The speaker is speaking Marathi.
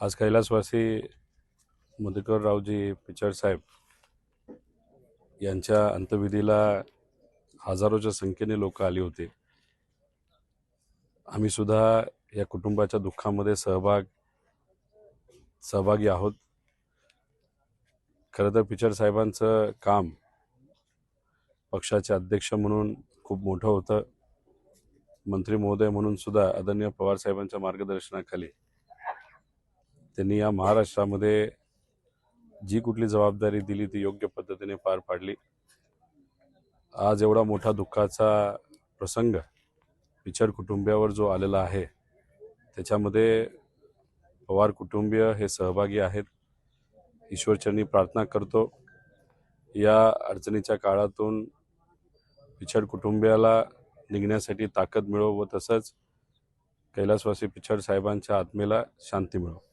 आज कैलासवासी मधुकररावजी पिचड साहेब यांच्या अंत्यविधीला हजारोच्या संख्येने लोक आली होती. आम्ही सुद्धा या कुटुंबाच्या दुःखामध्ये सहभाग सहभागी आहोत. खरं तर पिचड साहेबांचं काम पक्षाचे अध्यक्ष म्हणून खूप मोठं होतं. मंत्री महोदय म्हणून सुद्धा आदरणीय पवार साहेबांच्या मार्गदर्शनाखाली त्यांनी या महाराष्ट्रामध्ये जी कुठली जबाबदारी दिली ती योग्य पद्धतीने पार पाडली. आज एवढा मोठा दुःखाचा प्रसंग पिचर कुटुंबियावर जो आलेला आहे त्याच्यामध्ये पवार कुटुंबीय हे सहभागी आहेत. ईश्वरचरणी प्रार्थना करतो. या अडचणीच्या काळातून पिछड कुटुंबियाला निघण्यासाठी ताकद मिळो व तसंच कैलासवासी पिछड साहेबांच्या आत्मेला शांती मिळो